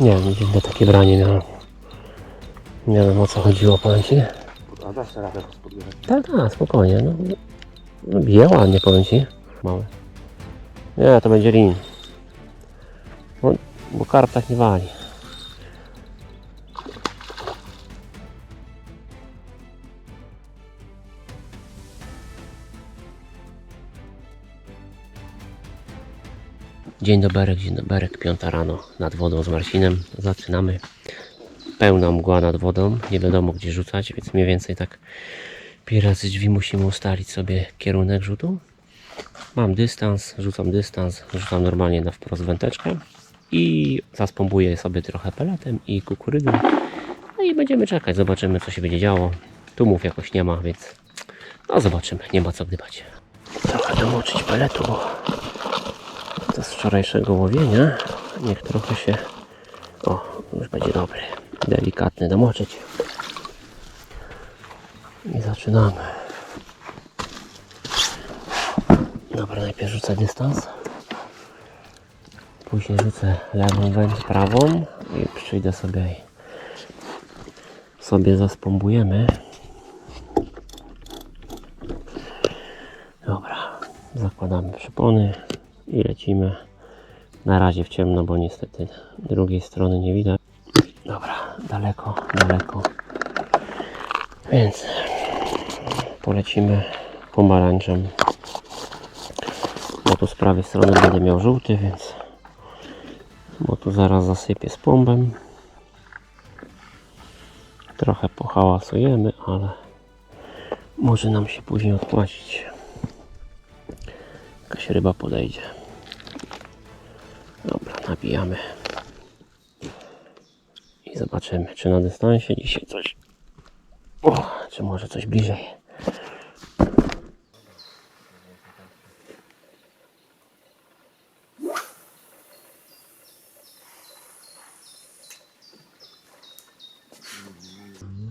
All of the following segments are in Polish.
Nie wiem, dziwne takie branie miałem. Nie wiem o co chodziło, powiem Ci. A dasz radę. Tak, tak, spokojnie. No, no bije ładnie, powiem Ci. Małe. Nie, to będzie lin. Bo, bo karp tak nie wali. Dzień dobry, dzień dobry, piąta rano nad wodą z Marcinem. Zaczynamy. Pełna mgła nad wodą, nie wiadomo gdzie rzucać, więc mniej więcej tak Pierwszy drzwi musimy ustalić sobie kierunek rzutu. Mam dystans, rzucam dystans, rzucam normalnie na wprost wędeczkę i zaspombuję sobie trochę peletem i kukurydą. No i będziemy czekać, zobaczymy co się będzie działo. Tumów jakoś nie ma, więc no zobaczymy, nie ma co gdybać. Trochę domoczyć peletu, bo wczorajszego łowienia. Niech trochę się... O, już będzie dobry. Delikatny domoczyć. I zaczynamy. Dobra, najpierw rzucę dystans. Później rzucę lewą wędź, prawą i przyjdę sobie i sobie zaspombujemy. Dobra, zakładamy przypony i lecimy. Na razie w ciemno, bo niestety drugiej strony nie widać. Dobra, daleko, daleko. Więc polecimy pomarańczem. Bo tu z prawej strony będę miał żółty, więc bo tu zaraz zasypię z pombem. Trochę pohałasujemy, ale może nam się później odpłacić. Jakaś ryba podejdzie. Dobra, nabijamy. I zobaczymy, czy na dystansie dzisiaj coś o, czy może coś bliżej?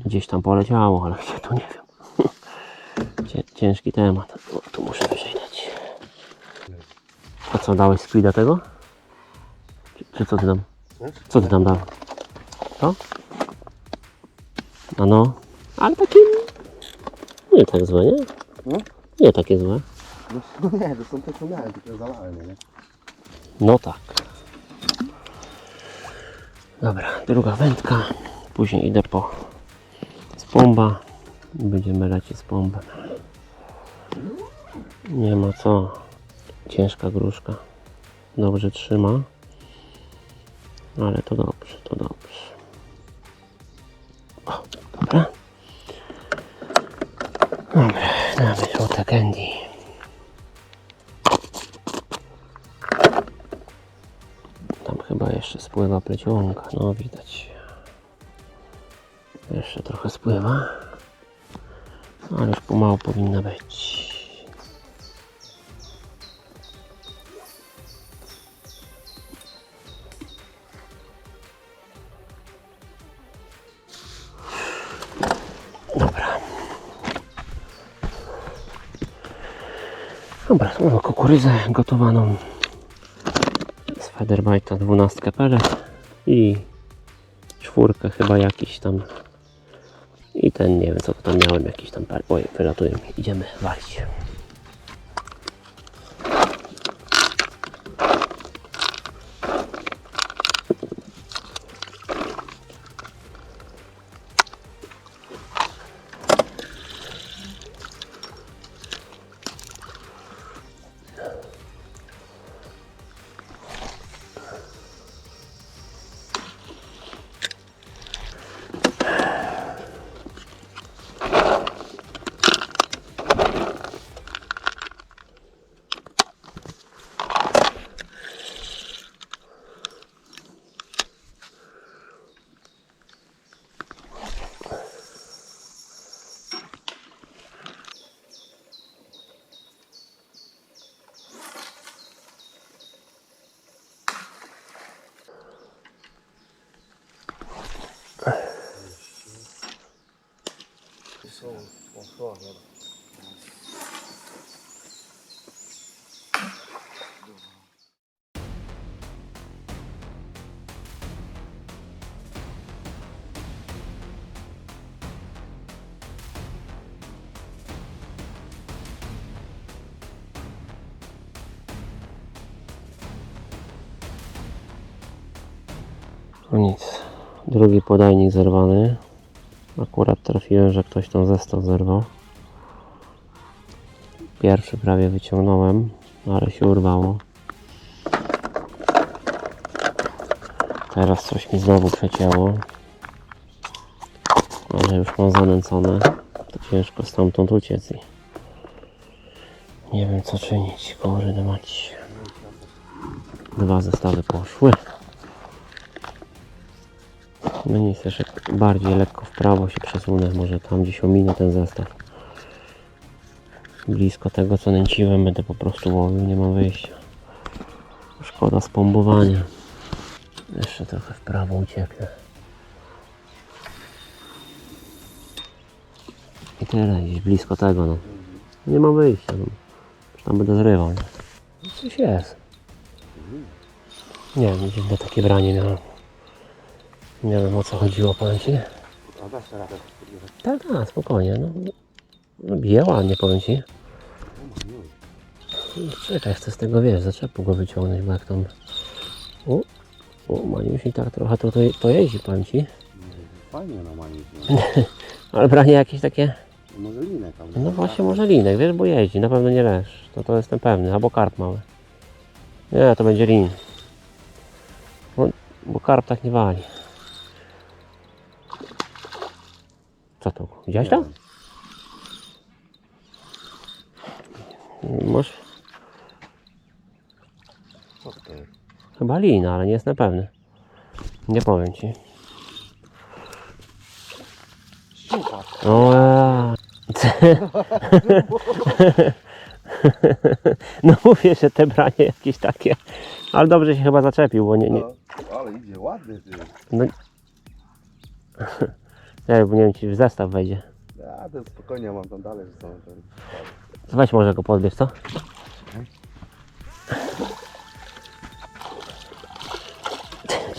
Gdzieś tam poleciało, ale gdzie to nie wiem. Cię- Ciężki temat. O, tu muszę wyżej dać. A co, dałeś speeda tego? Czy, co ty tam? Co ty tam dał? Co? No no, ale takie nie tak złe, nie? No? Nie takie złe. No nie, to są tylko nie? No tak. Dobra, druga wędka. Później idę po z pomba. Będziemy lecieć z pombem. Nie ma co. Ciężka gruszka. Dobrze trzyma. Ale to dobrze, to dobrze. O, dobra. Dobra, damy żółte candy. Tam chyba jeszcze spływa plecionka, no widać. Jeszcze trochę spływa. Ale już pomału powinna być. Kukurydzę gotowaną. Z Federbite'a 12 pelet i czwórkę chyba jakiś tam. I ten nie wiem co to tam miałem jakiś tam pel- oj wylatuję mi idziemy walić No nic. Drugi podajnik zerwany. Akurat trafiłem, że ktoś tą zestaw zerwał. Pierwszy prawie wyciągnąłem, ale się urwało. Teraz coś mi znowu przecięło. Ale już mam zanęcone. To ciężko stamtąd uciec i nie wiem co czynić. Kurde mać. Dwa zestawy poszły. No nic, jeszcze bardziej lekko w prawo się przesunę. Może tam gdzieś ominę ten zestaw. Blisko tego co nęciłem będę po prostu łowił, nie ma wyjścia. Szkoda spombowania. Jeszcze trochę w prawo ucieknę. I tyle, gdzieś blisko tego no. Nie ma wyjścia no. Już tam będę zrywał. No Coś jest. Nie wiem, dziwne takie branie miałem. Nie wiem o co chodziło, powiem Ci. A dasz radę podbierać. Tak, tak, spokojnie. No, no bije ładnie, powiem Ci. No, Czekaj, chcę z tego, wiesz, zaczepu go wyciągnąć, bo jak tam... O, o Maniuś i tak trochę to, to, to jeździ, powiem Ci. Fajnie no. Ale branie jakieś takie... No. Może tam. No właśnie, może linek, wiesz, bo jeździ, na pewno nie lesz. To to jestem pewny, albo karp mały. Nie, to będzie lin. Bo, bo karp tak nie wali. Co to? Widziałeś to? Może Co to jest? chyba lin, ale nie jestem pewny. Nie powiem ci. Szczupak. O, ja. No mówię, że te branie jakieś takie. Ale dobrze się chyba zaczepił, bo nie. nie No, ale idzie ładny ty. no, nie, bo nie wiem, czy w zestaw wejdzie. Ja to spokojnie mam tam dalej, że są ten. Weź może go podbierz, co?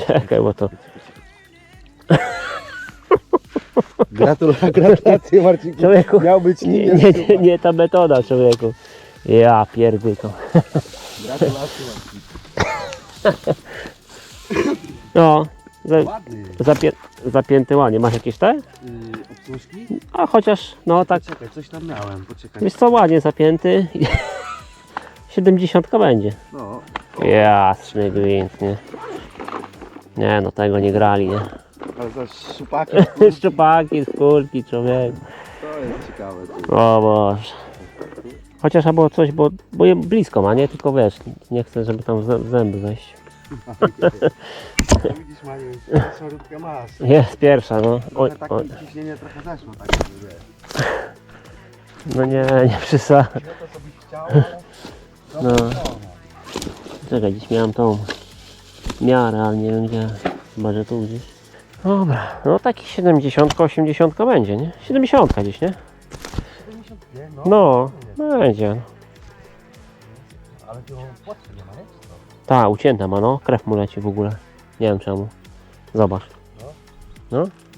Czekaj, bo to. Gratulacje, gratulacje Marcinku. Człowieku, Miał być Nie, nie, nie, nie ta metoda, człowieku. Ja pierdyką. Gratulacje Marcinku. No, za, Ładny. zapię, zapięty ładnie. Masz jakieś te? Yy, obsłużki? A chociaż, no tak, Poczekaj, coś tam miałem, poczekaj. wiesz co, ładnie zapięty. 70 będzie. No, Jasny gwint, nie? Nie, no tego nie grali, nie? ale za szupaki, kurki, Szczupaki, skórki, człowiek. to jest ciekawe. Ty. O Boże. Chociaż albo coś, bo, bo je blisko ma, nie? Tylko wiesz, nie chcę, żeby tam w zę- w zęby wejść. Widzisz Maniu, szorutkę masz. Jest pierwsza, no. Oj, Trochę oj. takie ciśnienie trochę zeszło, tak jakby wiesz. No nie, nie przysadzę. No to sobie chciało, ale... No. no. Czekaj, gdzieś miałem tą miarę, ale nie wiem gdzie. Chyba, że tu gdzieś. Dobra, no taki 70, 80 będzie, nie? 70 gdzieś, nie? 75, No, będzie. Ale tu płatki nie ma, nie? Ta, ucięta ma, no. Krew mu leci w ogóle. Nie wiem czemu. Zobacz.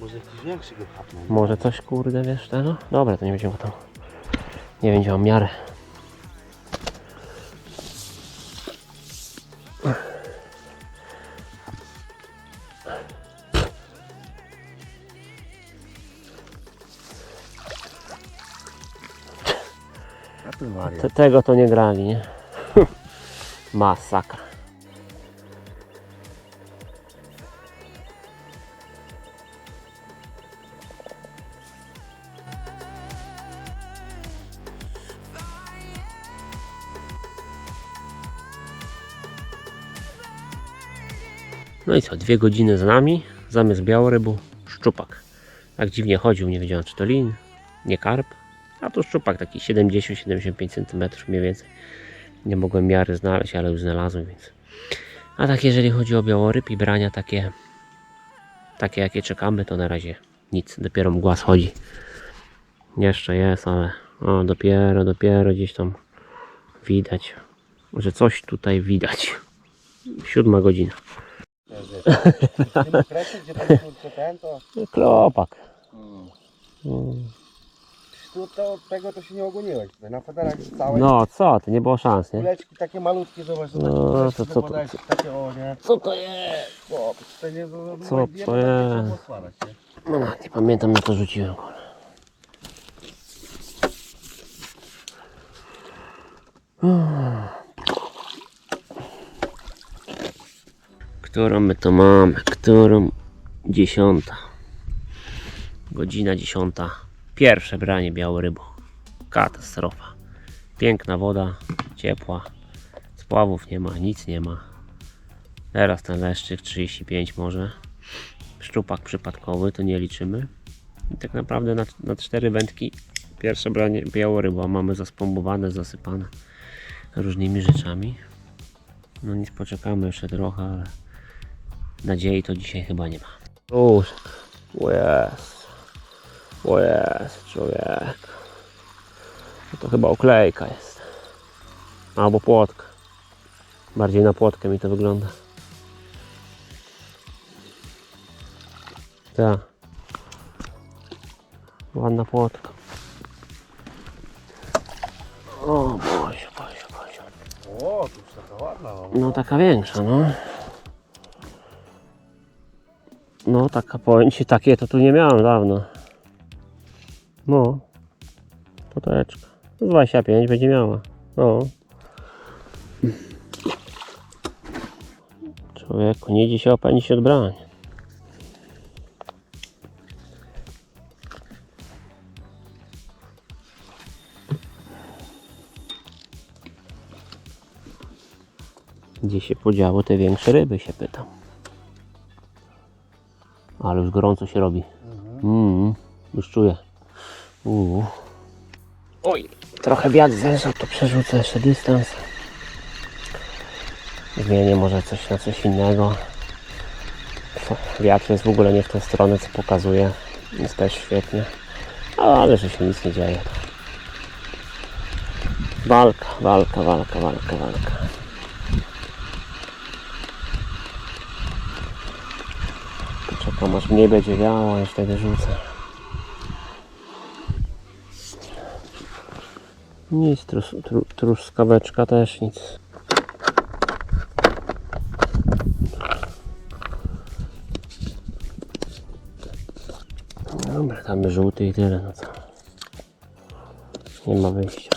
Może jakiś większy go. Może coś, kurde, wiesz, tego? Dobra, to nie będziemy go tam. Nie będzie mam miarę. Tego to nie grali, nie? Masakra. No i co, dwie godziny z nami, zamiast białorybu, szczupak. Tak dziwnie chodził, nie wiedziałem czy to lin, nie karp, a to szczupak taki 70-75 cm mniej więcej. Nie mogłem miary znaleźć, ale już znalazłem, więc. A tak jeżeli chodzi o białoryb i brania takie, takie jakie czekamy, to na razie nic, dopiero mgła schodzi. Jeszcze jest, ale o, dopiero, dopiero gdzieś tam widać, że coś tutaj widać. Siódma godzina. Nie ma kresy, gdzie będzie ten, to... Klopak. Mm. Mm. tu to, tego to się nie ogoniłeś. Na federach całe No co, ty nie było szans, nie? kuleczki takie malutkie, zobacz, zobacz. No, to co to- Takie o nie. Co to jest? O, tutaj nie, no, no, Co to jest? nie? No nie pamiętam na to rzuciłem. kurwa. Którą my to mamy? Którą? Dziesiąta. Godzina dziesiąta. Pierwsze branie białej rybu. Katastrofa. Piękna woda, ciepła. Spławów nie ma, nic nie ma. Teraz ten leszczyk 35 może. Szczupak przypadkowy, to nie liczymy. I tak naprawdę na, na cztery wędki pierwsze branie białoryba mamy zaspombowane, zasypane różnymi rzeczami. No nic, poczekamy jeszcze trochę, ale nadziei to dzisiaj chyba nie ma. Uż, o jest, o jest, człowiek. No to chyba oklejka jest. Albo płotka. Bardziej na płotkę mi to wygląda. Tak. Ładna płotka. O Boże, Boże, Boże. O, tu już taka ładna. No. No taka większa, no. No taka ci, takie to tu nie miałem dawno. No. Poteczka. 25 będzie miała. No. Człowieku, nie idzie się opędzić od brań. Gdzie się podziały te większe ryby, się pytam. Ale już gorąco się robi. Mm, już czuję. Uuu. Oj, trochę wiatr zeszł, to przerzucę jeszcze dystans. Zmienię może coś na coś innego. Wiatr jest w ogóle nie w tę stronę, co pokazuje. Jest też świetnie. Ale że się nic nie dzieje. Walka, walka, walka, walka, walka. Poczekam aż mniej będzie wiało, aż wtedy rzucę. Nic, trus, tru, truskaweczka też nic. Dobra, tam żółty i tyle, no co. Nie ma wyjścia.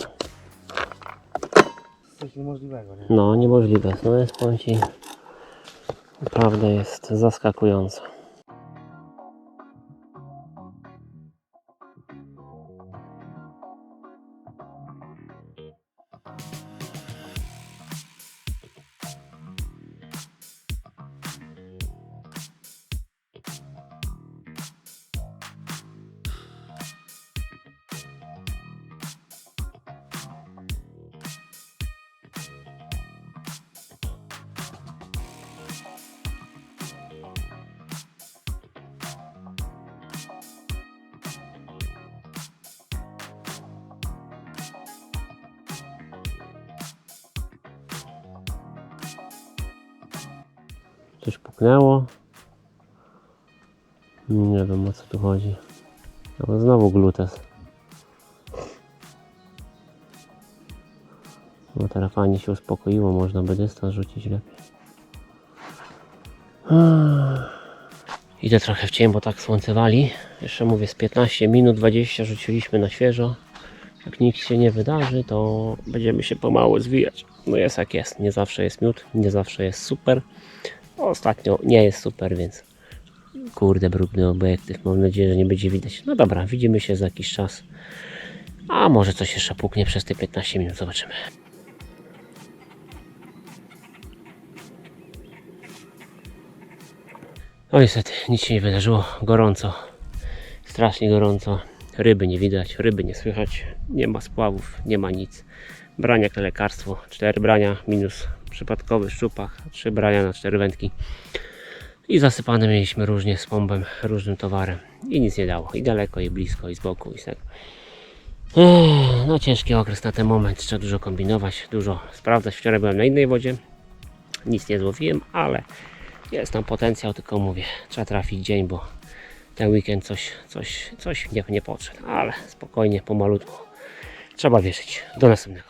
Coś niemożliwego, nie? No, niemożliwe. No jest, powiem Ci, naprawdę jest zaskakujące. Coś puknęło. Nie wiem o co tu chodzi. Ale znowu glutes. No teraz fajnie się uspokoiło, można by dystans rzucić lepiej. Idę trochę w cień, bo tak słońce wali. Jeszcze mówię z 15 minut, 20 rzuciliśmy na świeżo. Jak nic się nie wydarzy, to będziemy się pomału zwijać. No jest jak jest. Nie zawsze jest miód, nie zawsze jest super. Ostatnio nie jest super, więc kurde, brudny obiektyw. Mam nadzieję, że nie będzie widać. No dobra, widzimy się za jakiś czas. A może coś jeszcze puknie przez te 15 minut, zobaczymy. No niestety, nic się nie wydarzyło. Gorąco. Strasznie gorąco. Ryby nie widać, ryby nie słychać. Nie ma spławów, nie ma nic. Brania jak lekarstwo. Cztery brania minus przypadkowy szczupak. Trzy brania na cztery wędki. I zasypane mieliśmy różnie z pompem, różnym towarem. I nic nie dało. I daleko, i blisko, i z boku, i z tego. No ciężki okres na ten moment. Trzeba dużo kombinować, dużo sprawdzać. Wczoraj byłem na innej wodzie. Nic nie złowiłem, ale jest tam potencjał, tylko mówię, trzeba trafić dzień, bo ten weekend coś, coś, coś nie, nie podszedł, ale spokojnie, pomalutku. Trzeba wierzyć. Do następnego.